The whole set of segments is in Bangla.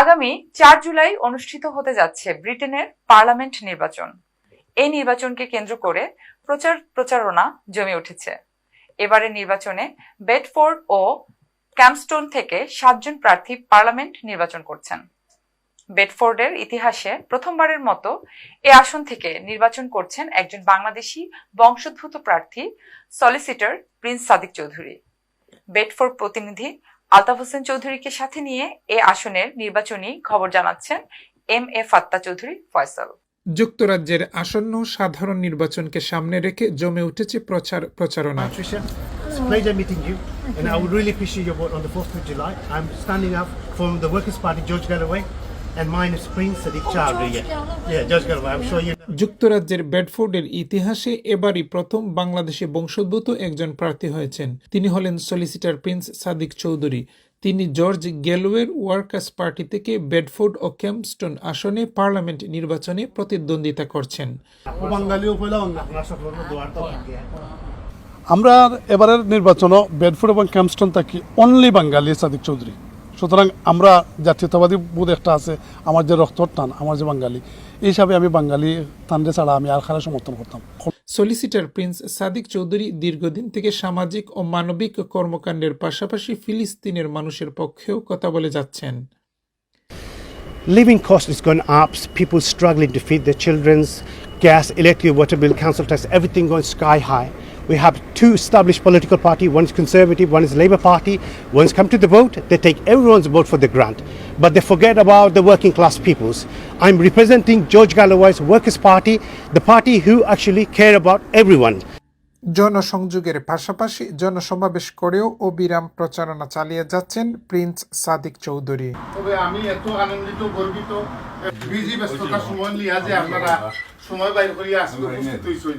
আগামী চার জুলাই অনুষ্ঠিত হতে যাচ্ছে ব্রিটেনের পার্লামেন্ট নির্বাচন। এই নির্বাচনকে কেন্দ্র করে প্রচার প্রচারণা জমে উঠেছে। এবারের নির্বাচনে বেডফোর্ড ও ক্যাম্পস্টোন থেকে সাতজন প্রার্থী পার্লামেন্ট নির্বাচন করছেন। বেডফোর্ডের ইতিহাসে প্রথমবারের মতো এ আসন থেকে নির্বাচন করছেন একজন বাংলাদেশি বংশোদ্ভূত প্রার্থী, solicitor Prince Sadiq Chowdhury. Bedford প্রতিনিধি আলতাফ হোসেন চৌধুরীকে সাথে নিয়ে এ আসনের নির্বাচনী খবর জানাচ্ছেন এম এ ফাত্তা চৌধুরী ফয়সাল। যুক্তরাজ্যের আসন্ন সাধারণ নির্বাচনকে সামনে রেখে জমে উঠেছে প্রচার প্রচারণা। Peace you on the fourth July I am standing up for know. যুক্তরাজ্যের বেডফোর্ডের ইতিহাসে এবারই প্রথম বাংলাদেশে বংশোদ্ভূত একজন প্রার্থী হয়েছেন। তিনি হলেন সলিসিটার প্রিন্স সাদিক চৌধুরী তিনি জর্জ গেলওয়ের ওয়ার্কার্স পার্টি থেকে বেডফোর্ড ও ক্যাম্পস্টোন আসনে পার্লামেন্ট নির্বাচনে প্রতিদ্বন্দ্বিতা করছেন। আমরা এবারের নির্বাচনও বেডফোর্ড এবং ক্যাম্পস্টন থাকি অনলি বাঙালি সাদিক চৌধুরী সুতরাং আমরা জাতীয়তাবাদী বোধ একটা আছে আমার যে রক্তর টান আমার যে বাঙালি। এই হিসাবে আমি বাঙালি টানরে ছাড়া আমি আর খারা সমর্থন করতাম সলিসিটার প্রিন্স সাদিক চৌধুরী দীর্ঘদিন থেকে সামাজিক ও মানবিক কর্মকাণ্ডের পাশাপাশি ফিলিস্তিনের মানুষের পক্ষেও কথা বলে যাচ্ছেন। Living cost is going up, people struggling to feed their children's gas, electric, water bill, council tax, everything going sky high. We have two established political party, one is Conservative, one is Labour Party. Once come to the vote, they take everyone's vote for the grant. But they forget about the working class peoples. I'm representing George Galloway's Workers' Party, the party who actually care about everyone. জনসংযোগের পাশাপাশি জনসমাবেশ করেও অবিরাম প্রচারণা চালিয়ে যাচ্ছেন প্রিন্স সাদিক চৌধুরী তবে আমি এত আনন্দিত গর্বিত বিজি ব্যস্ততার সময় লিয়া যে আপনারা সময় বাইর করিয়া আজকে উপস্থিত হইছেন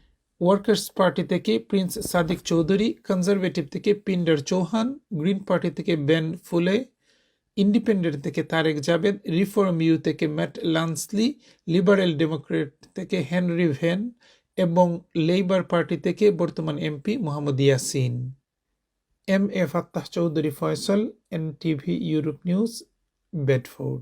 ওয়ার্কার্স পার্টি থেকে প্রিন্স সাদিক চৌধুরী, কনজারভেটিভ থেকে পিন্ডার চৌহান, গ্রিন পার্টি থেকে বেন ফুলে, ইন্ডিপেন্ডেন্ট থেকে তারেক জাবেদ রিফর্ম ইউ থেকে ম্যাট লান্সলি, লিবারেল ডেমোক্রেট থেকে হেনরি ভেন এবং লেবার পার্টি থেকে বর্তমান MP Mohammad Yasin. M A Fattah Chowdhury Faisal N TV Europe news, Bedford.